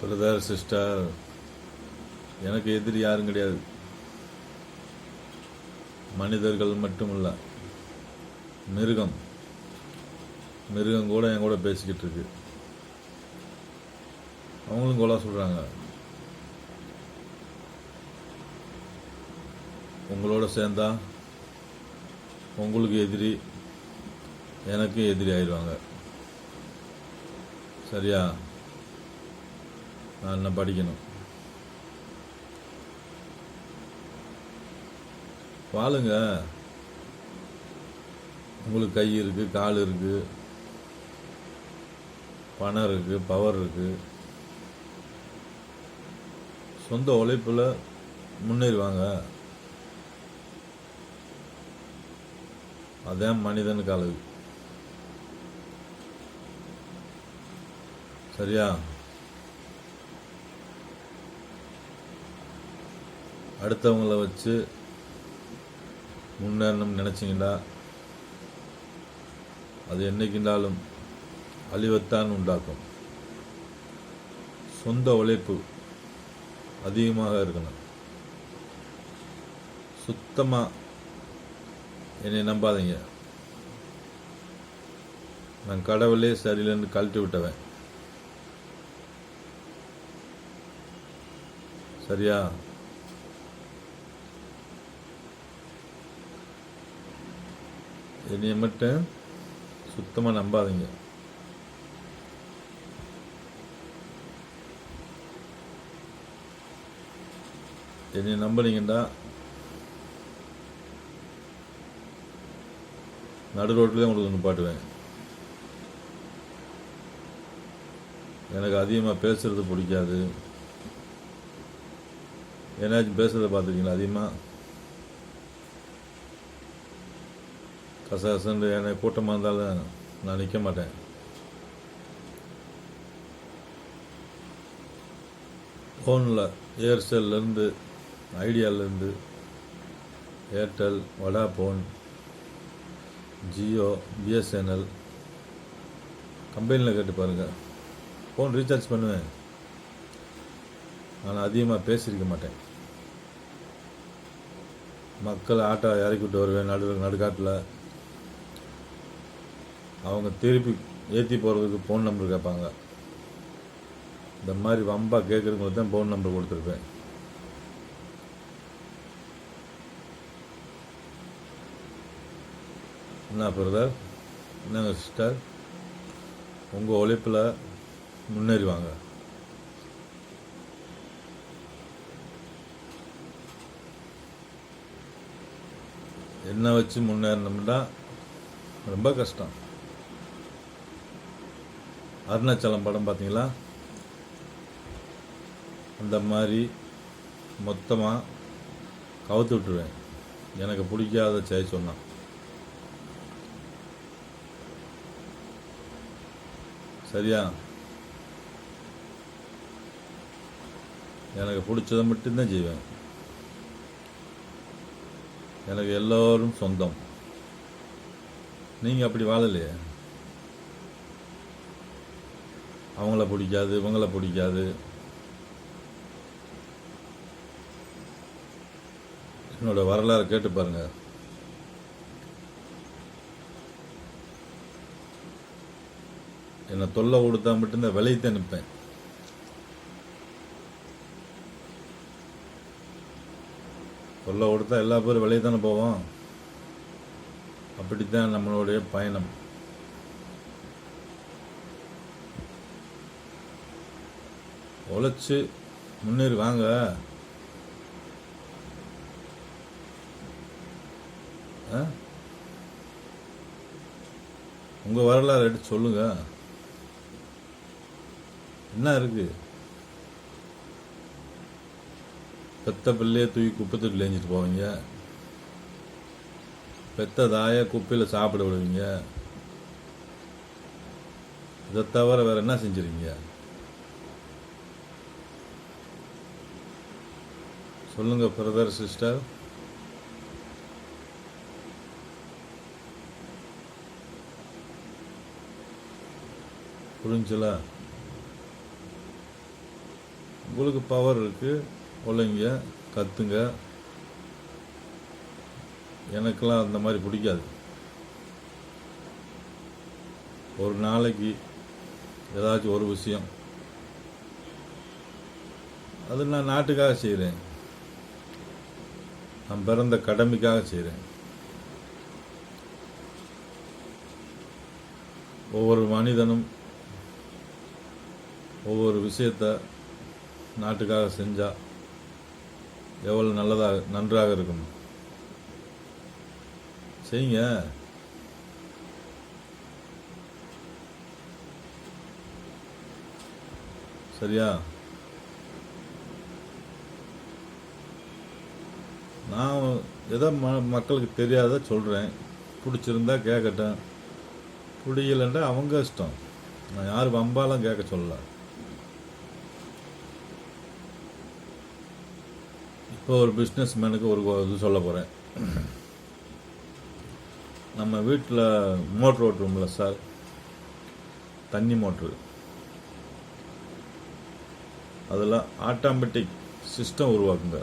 Brother sister. எனக்கு எதிரி யாரும் கிடையாது. மனிதர்கள் மட்டும் இல்லை மிருகம். மிருகம் கூட என் கூட பேசிக்கிட்டு இருக்கு. அவங்களும் கொலா சொல்கிறாங்க உங்களோட சேர்ந்தா உங்களுக்கு எதிரி எனக்கு எதிரி ஆயிடுவாங்க. சரியா? நான் படிக்கணும். வாழுங்க. உங்களுக்கு கை இருக்குது கால் இருக்குது பணம் இருக்குது பவர் இருக்குது சொந்த உழைப்பில் முன்னேறுவாங்க. அதான் மனிதனுக்கு அழகு. சரியா? அடுத்தவங்கள வச்சு முன்னேறணும் நினச்சிங்கன்னா அது என்னைக்குண்டாலும் அழிவைத்தான் உண்டாக்கும். சொந்த உழைப்பு அதிகமாக இருக்கணும். சுத்தமாக என்னை நம்பாதீங்க. நான் கடவுளே சரியில்லைன்னு கழட்டி விட்டவன். சரியா? என்னைய மட்டும் சுத்தமாக நம்பாதீங்க. என்னை நம்புனீங்கன்னா நடு ரோட்லேயே உங்களுக்கு நிப்பாட்டுவேன் எனக்கு அதிகமாக பேசுறது பிடிக்காது. ஏன்னாச்சும் பேசுறத பார்த்துருக்கீங்களா அதிகமாக கசகசன்று என்னை கூட்டமாக இருந்தாலும் நான் நிற்க மாட்டேன். ஃபோனில் ஏர்செல்லேருந்து ஐடியாலேருந்து ஏர்டெல் வடாஃபோன் ஜியோ பிஎஸ்என்எல் கம்பெனியில் கேட்டு பாருங்கள் ஃபோன் ரீசார்ஜ் பண்ணுவேன். ஆனால் அதிகமாக பேசியிருக்க மாட்டேன். மக்கள் ஆட்டோ இறக்கி விட்டு வருவேன் நடு நடுக்காட்டில். அவங்க திருப்பி ஏற்றி போகிறதுக்கு ஃபோன் நம்பர் கேட்பாங்க இந்த மாதிரி வம்பா கேட்குறவங்களுக்கு தான் ஃபோன் நம்பர் கொடுத்துருப்பேன். என்ன பிரதர் என்னங்க சிஸ்டர் உங்கள் உழைப்பில் முன்னேறிவாங்க. என்ன வச்சு முன்னேறினோம்னா ரொம்ப கஷ்டம். அருணாச்சலம் படம் பார்த்தீங்களா அந்த மாதிரி மொத்தமாக கவுத்து விட்டுருவேன். எனக்கு பிடிக்காத செய்ய சொன்னான். சரியா? எனக்கு பிடிச்சதை மட்டும்தான் செய்வேன். எனக்கு எல்லோரும் சொந்தம். நீங்கள் அப்படி வாழலையே? அவங்கள பிடிக்காது இவங்கள பிடிக்காது. என்னோட வரலாறு கேட்டு பாருங்க. என்னை தொல்லை கொடுத்தா மட்டும்தான் விலையத்தை நிற்பேன் தொல்லை கொடுத்தா எல்லா பேரும் வெளியே தானே போவோம். அப்படித்தான் நம்மளுடைய பயணம். உழைச்சி முன்னேறி வாங்க. ஆ? உங்க வரலாறு எடுத்து சொல்லுங்க. என்ன இருக்கு? பெத்த பிள்ளையே தூக்கி குப்பை தொட்டில் எஞ்சிட்டு போவீங்க. பெத்த தாயை குப்பையில் சாப்பிட விடுவீங்க. இதை தவிர வேற என்ன செஞ்சுருக்கீங்க? சொல்லுங்க பிரதர் சிஸ்டர் புரிஞ்சுல உங்களுக்கு பவர் இருக்குது ஒழுங்க கற்றுங்க எனக்கெல்லாம் அந்த மாதிரி பிடிக்காது. ஒரு நாளைக்கு ஏதாச்சும் ஒரு விஷயம். அது நான் நாட்டுக்காக செய்கிறேன் நான் பிறந்த கடமைக்காக செய்கிறேன் ஒவ்வொரு மனிதனும் ஒவ்வொரு விஷயத்த நாட்டுக்காக செஞ்சால் எவ்வளோ நல்லதாக நன்றாக இருக்கும்? செய்யுங்க. சரியா? நான் ஏதோ ம மக்களுக்கு தெரியாத சொல்கிறேன் பிடிச்சிருந்தா கேட்கட்டும் பிடிக்கலன்றா அவங்க இஷ்டம். நான் யாரும் வம்பாலாம் கேட்க சொல்லல. இப்போ ஒரு பிஸ்னஸ் மேனுக்கு ஒரு இது சொல்ல போகிறேன் நம்ம வீட்டில் மோட்ரு ஓட்டுறோம்ல சார் தண்ணி மோட்ரு அதில் ஆட்டோமேட்டிக் சிஸ்டம் உருவாக்குங்க.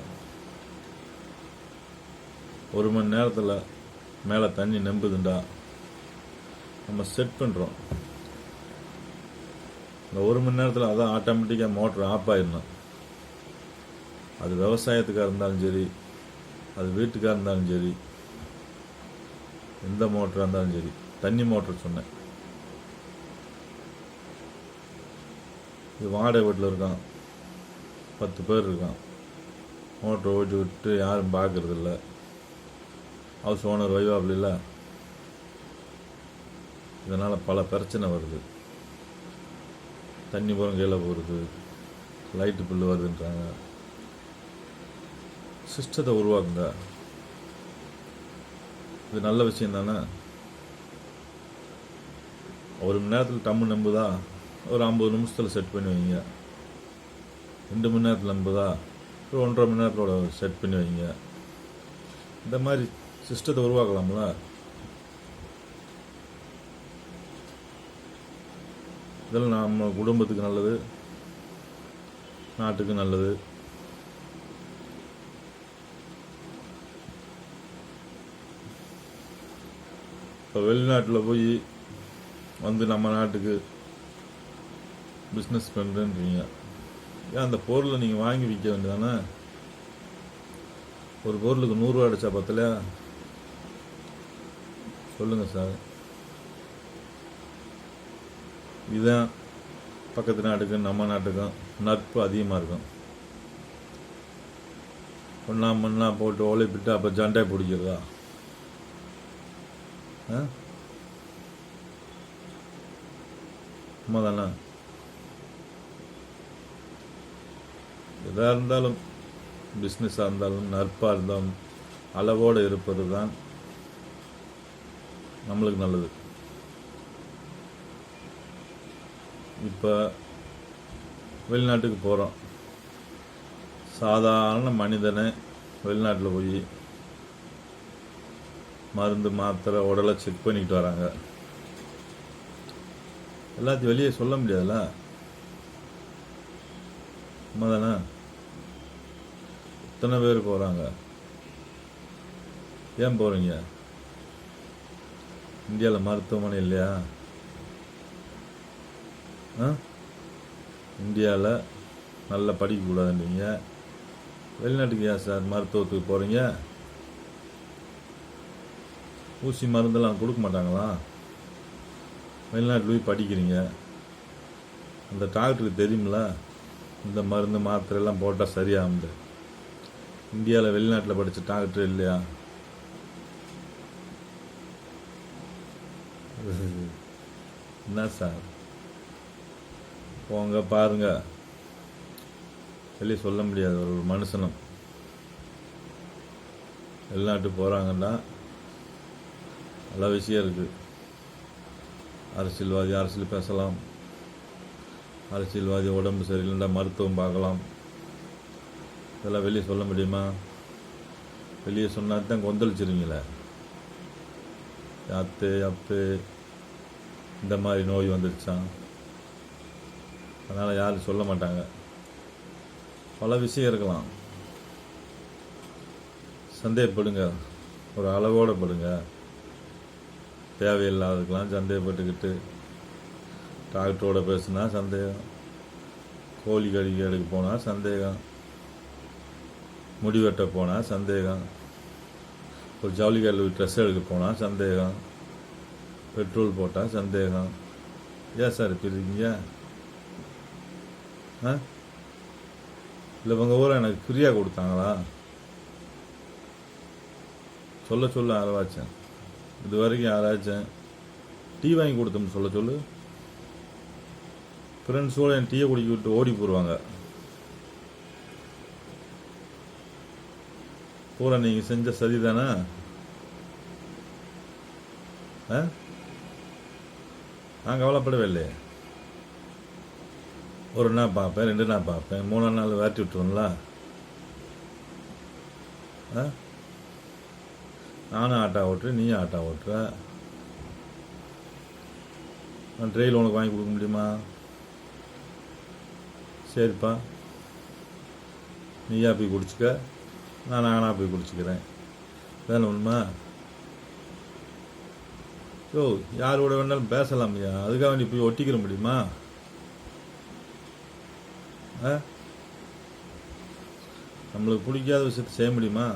ஒரு மணி நேரத்தில் மேலே தண்ணி நம்புதுண்டா? நம்ம செட் பண்ணுறோம் இந்த ஒரு மணி நேரத்தில் அதான் ஆட்டோமேட்டிக்காக மோட்ரு ஆஃப் ஆயிடணும். அது விவசாயத்துக்காக இருந்தாலும் சரி அது வீட்டுக்காக இருந்தாலும் சரி எந்த மோட்டராக இருந்தாலும் சரி தண்ணி மோட்டர் சொன்னேன். இது வாடகை வீட்டில் இருக்கான். பத்து பேர் இருக்கான். மோட்டரை ஓட்டி விட்டு யாரும் பார்க்கறதில்ல ஹவுஸ் ஓனர் வைவாப்ல இல்லை இதனால் பல பிரச்சனை வருது. தண்ணி பூரம் கீழே போகிறது லைட்டு பில்லு வருதுன்றாங்க. சிஸ்டத்தை உருவாக்குங்க. இது நல்ல விஷயம் தானே? ஒரு மணி நேரத்தில் டம்மு நம்புதா? ஒரு ஐம்பது நிமிஷத்தில் செட் பண்ணி வைங்க. ரெண்டு மணி நேரத்தில் நம்புதா? ஒரு ஒன்றரை மணி நேரத்தோட செட் பண்ணி வைங்க. இந்த மாதிரி சிஸ்டத்தை உருவாக்கலாம்ல? இதெல்லாம் நம்ம குடும்பத்துக்கு நல்லது நாட்டுக்கு நல்லது. இப்போ வெளிநாட்டில் போய் வந்து நம்ம நாட்டுக்கு பிஸ்னஸ் பண்ணுறேன்றீங்க ஏன் அந்த பொருளை நீங்கள் வாங்கி விற்க வேண்டியதானே ஒரு பொருளுக்கு நூறுரூவா அடித்தா பத்தலையா? சொல்லுங்கள் சார் இதுதான் பக்கத்து நாட்டுக்கும் நம்ம நாட்டுக்கும் நட்பு அதிகமாக இருக்கும். ஒன்றா மண்ணா போட்டு ஒளிப்பிட்டு அப்போ ஜண்டை பிடிக்கிறதா? ஆ? உண்மைதானே? எதாக இருந்தாலும் பிஸ்னஸாக இருந்தாலும் நட்பாக இருந்தாலும் அளவோடு இருப்பது தான் நம்மளுக்கு நல்லது. இப்போ வெளிநாட்டுக்கு போகிறோம் சாதாரண மனிதனை வெளிநாட்டில் போய் மருந்து மாத்திரை உடலை செக் பண்ணிக்கிட்டு வராங்க. எல்லாத்தையும் வெளியே சொல்ல முடியாதுல்ல? உண்மைதானே? இத்தனை பேர் போகிறாங்க ஏன் போகிறீங்க இந்தியாவில் மருத்துவமனை இல்லையா? ஆ? இந்தியாவில் நல்லா படிக்கக்கூடாதுன்றீங்க வெளிநாட்டுக்கு ஏன் சார் மருத்துவத்துக்கு போகிறீங்க ஊசி மருந்தெல்லாம் கொடுக்க மாட்டாங்களா? வெளிநாட்டில் போய் படிக்கிறீங்க. அந்த டாக்டருக்கு தெரியுமில இந்த மருந்து மாத்திரையெல்லாம் போட்டால் சரியாகுது இந்தியாவில் வெளிநாட்டில் படித்த டாக்டர் இல்லையா? என்ன சார்? போங்க பாருங்க. வெளியே சொல்ல முடியாது ஒரு மனுஷனும். வெளிநாட்டுக்கு போகிறாங்கன்னா நல்ல விஷயம் இருக்குது அரசியல்வாதி அரசியல் பேசலாம். அரசியல்வாதி உடம்பு சரியில்லைன்னா மருத்துவம் பார்க்கலாம். இதெல்லாம் வெளியே சொல்ல முடியுமா? வெளியே சொன்னா தான் கொந்தளிச்சிருங்களே அத்து அப்பு இந்த மாதிரி நோய் வந்துடுச்சான் அதனால் யாரும் சொல்ல மாட்டாங்க. பல விஷயம் இருக்கலாம். சந்தேகப்படுங்க. ஒரு அளவோடு படுங்க. தேவையில்லாததுக்கெல்லாம் சந்தேகப்பட்டுக்கிட்டு டாக்டரோட பேசுனா சந்தேகம். கோழி கடிக்கிறதுக்கு போனால் சந்தேகம். முடி வெட்ட போனால் சந்தேகம். ஒரு ஜவுளி கல்லூரி ட்ரெஸ் எடுக்க போனால் சந்தேகம். பெட்ரோல் போட்டால் சந்தேகம். ஏன் சார் இப்போ இருக்கீங்க? ஆ? இல்லை உங்கள் ஊரை எனக்கு ஃப்ரீயாக கொடுத்தாங்களா? சொல்ல சொல்ல யாராச்சும் இது வரைக்கும் ஆராய்ச்சேன் டீ வாங்கி கொடுத்தோம்னு சொல்ல சொல்லு. ஃப்ரெண்ட்ஸோடு என் டீயை குடிக்க விட்டு ஓடி போடுவாங்க பூரா நீங்கள் செஞ்ச சதி தானே? ஆ? நான் கவலைப்படவே இல்லையே ஒரு நாள் பார்ப்பேன் ரெண்டு நாள் பார்ப்பேன் மூணாம் நாள் வேட்டி விட்டுருவோம்ல ஆ? நானும் ஆட்டோ ஓட்டுறேன் நீயும் ஆட்டோ ஓட்டுற. நான் ட்ரெயில் உனக்கு வாங்கி கொடுக்க முடியுமா? சரிப்பா. நீயா போய் குடிச்சிக்க நான் நானாக போய் குடிச்சிக்கிறேன். வேணும் உண்மை யோ யாரோட வேணாலும் பேசலாம் ஐயா. அதுக்காக வேண்டி போய் ஒட்டிக்கிற முடியுமா? ஆ? நம்மளுக்கு பிடிக்காத விஷயத்த செய்ய முடியுமா?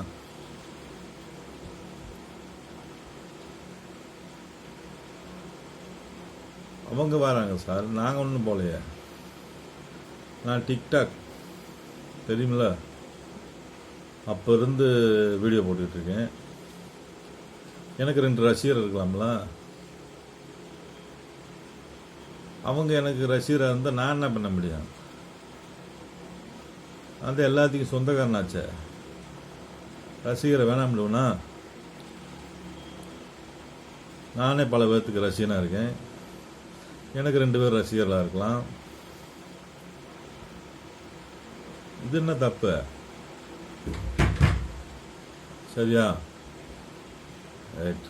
அவங்க வராங்க சார். நாங்கள் ஒன்றும் போகலையே நான் டிக்டாக் தெரியுமில்ல? அப்போ இருந்து வீடியோ போட்டுட்ருக்கேன் எனக்கு ரெண்டு ரசிகர் இருக்கலாம்ல. அவங்க எனக்கு ரசிகராக இருந்தால் நான் என்ன பண்ண முடியும்? அந்த எல்லாத்துக்கும் சொந்தக்காரனாச்சே. ரசிகரை வேணாம் முடியும்னா நானே பல பேர்த்துக்கு ரசிகனாக இருக்கேன். எனக்கு ரெண்டு பேர் ரசிகர்களாக இருக்கலாம். இது என்ன தப்பு? சரியா? ரைட்